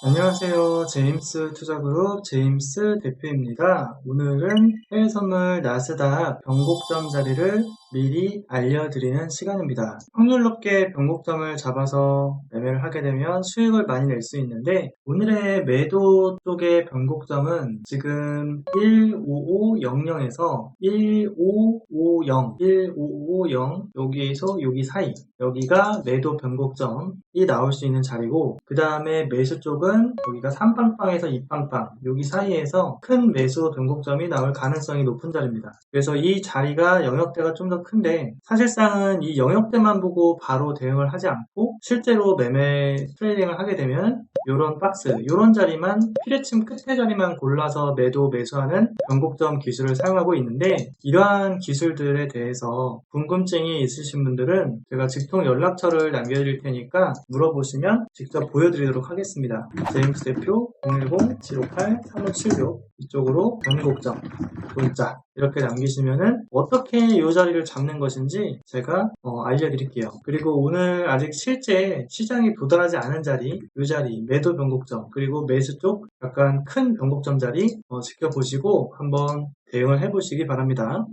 안녕하세요. 제임스 투자그룹 제임스 대표입니다. 오늘은 해외 선물 나스닥 변곡점 자리를 미리 알려드리는 시간입니다. 확률 높게 변곡점을 잡아서 매매를 하게 되면 수익을 많이 낼 수 있는데 오늘의 매도 쪽의 변곡점은 지금 15500에서 15550, 15550 여기에서 여기 사이 여기가 매도 변곡점이 나올 수 있는 자리고 그 다음에 매수 쪽은 여기가 3빵빵에서 2빵빵 여기 사이에서 큰 매수 변곡점이 나올 가능성이 높은 자리입니다. 그래서 이 자리가 영역대가 좀더 큰데 사실상은 이 영역대만 보고 바로 대응을 하지 않고 실제로 매매 트레이딩을 하게 되면 이런 박스, 이런 자리만 피레침 끝에 자리만 골라서 매도 매수하는 변곡점 기술을 사용하고 있는데 이러한 기술들에 대해서 궁금증이 있으신 분들은 제가 직통 연락처를 남겨드릴 테니까 물어보시면 직접 보여드리도록 하겠습니다. 제임스 대표 010-758-3576 이쪽으로 변곡점, 문자 이렇게 남기시면은 어떻게 이 자리를 잡는 것인지 제가 어, 알려드릴게요. 그리고 오늘 아직 실제 시장이 도달하지 않은 자리, 이 자리 매도 변곡점 그리고 매수 쪽 약간 큰 변곡점 자리 어, 지켜보시고 한번 대응을 해보시기 바랍니다.